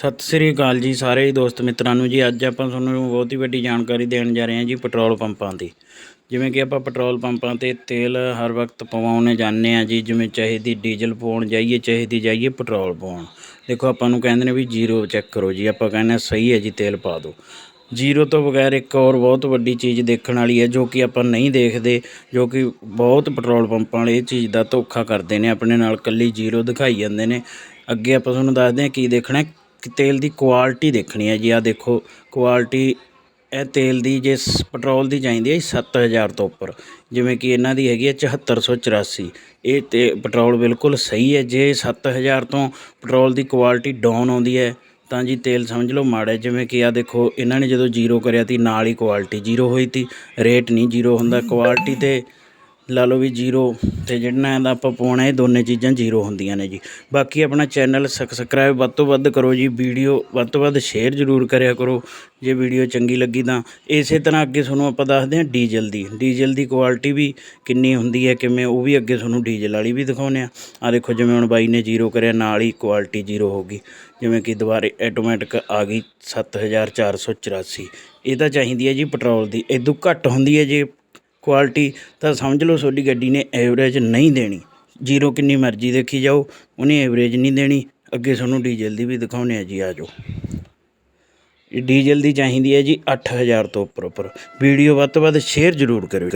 ਸਤਿ ਸ੍ਰੀ ਅਕਾਲ ਜੀ ਸਾਰੇ ਹੀ ਦੋਸਤ ਮਿੱਤਰਾਂ ਨੂੰ ਜੀ। ਅੱਜ ਆਪਾਂ ਤੁਹਾਨੂੰ ਬਹੁਤ ਹੀ ਵੱਡੀ ਜਾਣਕਾਰੀ ਦੇਣ ਜਾ ਰਹੇ ਹਾਂ ਜੀ ਪੈਟਰੋਲ ਪੰਪਾਂ ਦੀ। ਜਿਵੇਂ ਕਿ ਆਪਾਂ ਪੈਟਰੋਲ ਪੰਪਾਂ ਤੇ ਤੇਲ ਹਰ ਵਕਤ ਪਵਾਉਣੇ ਜਾਂਦੇ ਆ ਜੀ। ਜਿਵੇਂ ਚਾਹੇ ਦੀ ਡੀਜ਼ਲ ਪਾਉਣ ਜਾਈਏ, ਚਾਹੇ ਦੀ ਜਾਈਏ ਪੈਟਰੋਲ ਪਾਉਣ ਦੇਖੋ, ਆਪਾਂ ਨੂੰ ਕਹਿੰਦੇ ਨੇ ਵੀ ਜ਼ੀਰੋ ਚੈੱਕ ਕਰੋ ਜੀ। ਆਪਾਂ ਕਹਿੰਦੇ ਹਾਂ ਸਹੀ ਹੈ ਜੀ, ਤੇਲ ਪਾ ਦਿਓ। ਜ਼ੀਰੋ ਤੋਂ ਬਗੈਰ ਇੱਕ ਹੋਰ ਬਹੁਤ ਵੱਡੀ ਚੀਜ਼ ਦੇਖਣ ਵਾਲੀ ਹੈ, ਜੋ ਕਿ ਆਪਾਂ ਨਹੀਂ ਦੇਖਦੇ, ਜੋ ਕਿ ਬਹੁਤ ਪੈਟਰੋਲ ਪੰਪਾਂ ਵਾਲੇ ਇਹ ਚੀਜ਼ ਦਾ ਧੋਖਾ ਕਰਦੇ ਨੇ। ਆਪਣੇ ਨਾਲ ਕੱਲੀ ਜ਼ੀਰੋ ਦਿਖਾਈ ਜਾਂਦੇ ਨੇ। ਅੱਗੇ ਆਪਾਂ ਤੁਹਾਨੂੰ ਦੱਸਦੇ ਹਾਂ ਕੀ ਦੇਖਣਾ ਤੇਲ ਦੀ ਕੁਆਲਿਟੀ ਦੇਖਣੀ ਹੈ ਜੀ, ਆਹ ਦੇਖੋ ਕੁਆਲਿਟੀ ਇਹ ਤੇਲ ਦੀ ਜੇ ਸ- ਪੈਟਰੋਲ ਦੀ ਚਾਹੀਦੀ ਹੈ ਜੀ 7000 ਤੋਂ ਉੱਪਰ। ਜਿਵੇਂ ਕਿ ਇਹਨਾਂ ਦੀ ਹੈਗੀ ਹੈ 7484 ਇਹ ਤੇ ਪੈਟਰੋਲ ਬਿਲਕੁਲ ਸਹੀ ਹੈ, ਜੇ 7000 ਤੋਂ ਪੈਟਰੋਲ ਦੀ ਕੁਆਲਿਟੀ ਡਾਊਨ ਆਉਂਦੀ ਹੈ, ਤਾਂ ਜੀ ਤੇਲ ਸਮਝ ਲਓ ਮਾੜਾ ਜਿਵੇਂ ਕਿ ਆ ਦੇਖੋ, ਇਹਨਾਂ ਨੇ ਜਦੋਂ ਜ਼ੀਰੋ ਕਰਿਆ ਤੀ, ਨਾਲ ਹੀ ਕੁਆਲਿਟੀ ਜ਼ੀਰੋ ਹੋਈ ਤੀ। ਰੇਟ ਨਹੀਂ ਜ਼ੀਰੋ ਹੁੰਦਾ ਕੁਆਲਿਟੀ ਤੇ ਲਾ ਲਓ ਵੀ ਜ਼ੀਰੋ ਅਤੇ ਜਿਹੜਾ ਇਹਦਾ ਆਪਾਂ ਪਾਉਣਾ, ਇਹ ਦੋਨੇ ਚੀਜ਼ਾਂ ਜ਼ੀਰੋ ਹੁੰਦੀਆਂ ਨੇ ਜੀ। ਬਾਕੀ ਆਪਣਾ ਚੈਨਲ ਸਬਸਕ੍ਰਾਈਬ ਵੱਧ ਤੋਂ ਵੱਧ ਕਰੋ ਜੀ, ਵੀਡੀਓ ਵੱਧ ਤੋਂ ਵੱਧ ਸ਼ੇਅਰ ਜ਼ਰੂਰ ਕਰਿਆ ਕਰੋ। ਜੇ ਵੀਡੀਓ ਚੰਗੀ ਲੱਗੀ ਤਾਂ ਇਸੇ ਤਰ੍ਹਾਂ ਅੱਗੇ ਤੁਹਾਨੂੰ ਆਪਾਂ ਦੱਸਦੇ ਹਾਂ ਡੀਜ਼ਲ ਦੀ। ਡੀਜ਼ਲ ਦੀ ਕੁਆਲਿਟੀ ਵੀ ਕਿੰਨੀ ਹੁੰਦੀ ਹੈ, ਕਿਵੇਂ ਉਹ ਵੀ ਅੱਗੇ ਤੁਹਾਨੂੰ ਡੀਜ਼ਲ ਵਾਲੀ ਵੀ ਦਿਖਾਉਂਦੇ ਆ ਆ ਦੇਖੋ ਜਿਵੇਂ ਹੁਣ ਬਾਈ ਨੇ ਜ਼ੀਰੋ ਕਰਿਆ, ਨਾਲ ਹੀ ਕੁਆਲਿਟੀ ਜ਼ੀਰੋ ਹੋ ਗਈ। ਜਿਵੇਂ ਕਿ ਦੁਬਾਰੇ ਆਟੋਮੈਟਿਕ ਆ ਗਈ 7484 ਇਹ ਤਾਂ ਚਾਹੀਦੀ ਹੈ ਜੀ ਪੈਟਰੋਲ ਦੀ। ਇਦੋਂ ਘੱਟ ਹੁੰਦੀ ਹੈ ਜੇ ਕੁਆਲਿਟੀ ਤਾਂ ਸਮਝ ਲਓ ਤੁਹਾਡੀ ਗੱਡੀ ਨੇ ਐਵਰੇਜ ਨਹੀਂ ਦੇਣੀ। ਜ਼ੀਰੋ ਕਿੰਨੀ ਮਰਜ਼ੀ ਦੇਖੀ ਜਾਓ, ਉਹਨੇ ਐਵਰੇਜ ਨਹੀਂ ਦੇਣੀ। ਅੱਗੇ ਤੁਹਾਨੂੰ ਡੀਜ਼ਲ ਦੀ ਵੀ ਦਿਖਾਉਂਦੇ ਆ ਜੀ, ਆ ਜਾਓ। ਡੀਜ਼ਲ ਦੀ ਚਾਹੀਦੀ ਹੈ ਜੀ 8000 ਤੋਂ ਉੱਪਰ ਉੱਪਰ ਵੀਡੀਓ ਵੱਧ ਤੋਂ ਵੱਧ ਸ਼ੇਅਰ ਜ਼ਰੂਰ ਕਰਿਓ।